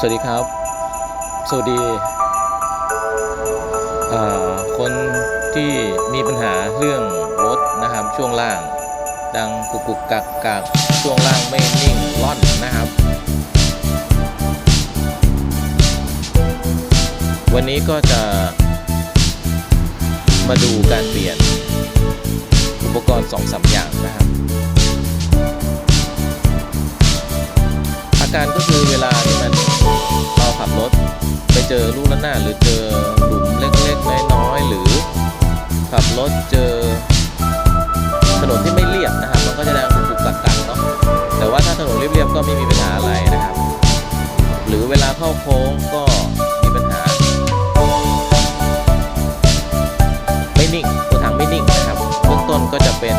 สวัสดีครับ สวัสดีคนที่มีปัญหาเรื่องรถนะครับ ช่วงล่าง ดังกุกกุกกักกักช่วงล่างไม่นิ่งร่อนนะครับ วันนี้ก็จะ มาดูการเปลี่ยนอุปกรณ์2อสอย่างนะครับ อาการก็คือเวลาที่มันเราขับรถไปเจอลูกระนาดหรือเจอหลุมเล็กๆน้อยๆหรือ ขับรถเจอถนนที่ไม่เรียบนะครับ มันก็จะดังกุกกักกักเนาะแต่ว่าถ้าถนนเรียบๆก็ไม่มีปัญหาอะไรนะครับ หรือเวลาเข้าโค้งก็มีปัญหา ไม่นิ่งตัวถังไม่นิ่งนะครับเบื้องต้นก็จะเป็น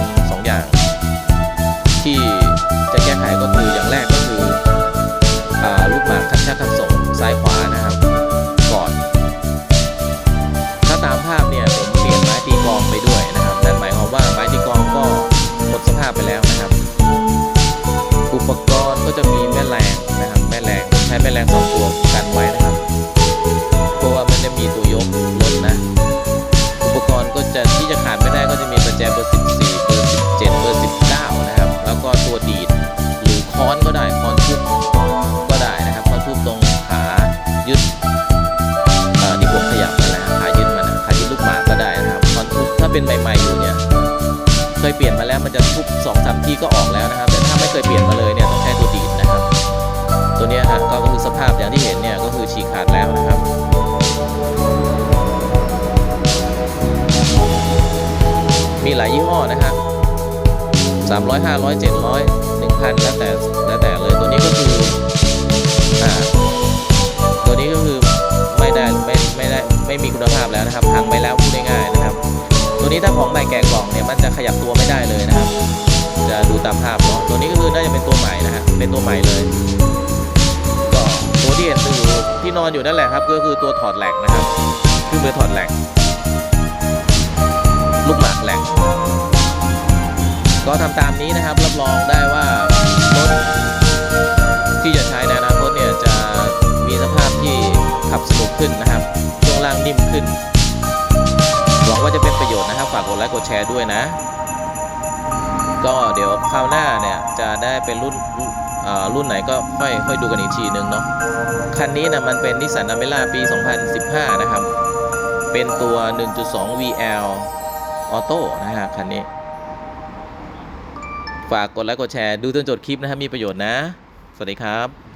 ยเปลี่ยนมาแล้วมันจะทุบ2อสามทีก็ออกแล้วนะครับ แต่ถ้าไม่เคยเปลี่ยนมาเลยเนี่ยต้องใช้ตัวดีดนะครับ ตัวนี้ยฮะก็คือสภาพอย่างที่เห็นเนี่ยก็คือฉีกขาดแล้วนะครับมีหลายยี่ห้อนะครับ300 500 700 1,000 แล้วแต่แล้วแต่เลยตัวนี้ก็คืออ่าตัวนี้ก็คือไม่ได้ไม่ไม่ได้ไม่มีคุณภาพแล้วนะครับพังไปแล้วพูดง่ายๆนะครับ ตัวนี้ถ้าของใหม่แกะกล่องเนี่ยมันจะขยับตัว หม่นะฮะเป็นตัวใหม่เลย ก็ตัวที่เห็นอยู่ที่นอนอยู่นั่นแหละครับ ก็คือตัวถอดแหลกนะครับคือเบอร์ถอดแหลกลูกหมากแหลกก็ทำตามนี้นะครับรับรองได้ว่ารถที่จะใช้ในอนาคตเนี่ยจะมีสภาพที่ขับสนุกขึ้นนะครับช่วงล่างนิ่มขึ้นหวังว่าจะเป็นประโยชน์นะครับ ฝากกดไลค์กดแชร์ด้วยนะ ราวหน้าเนี่ยจะได้เป็นรุ่นอ่ารุ่นไหนก็ค่อยค่อยดูกันอีกทีนึงเนาะคันนี้นะมันเป็นนิสสันอเมล่าปี 2015 นะครับ เป็นตัว 1.2 VL ออโต้นะฮะคันนี้ ฝากกดไลค์กดแชร์ดูจนจบคลิปนะฮะมีประโยชน์นะ สวัสดีครับ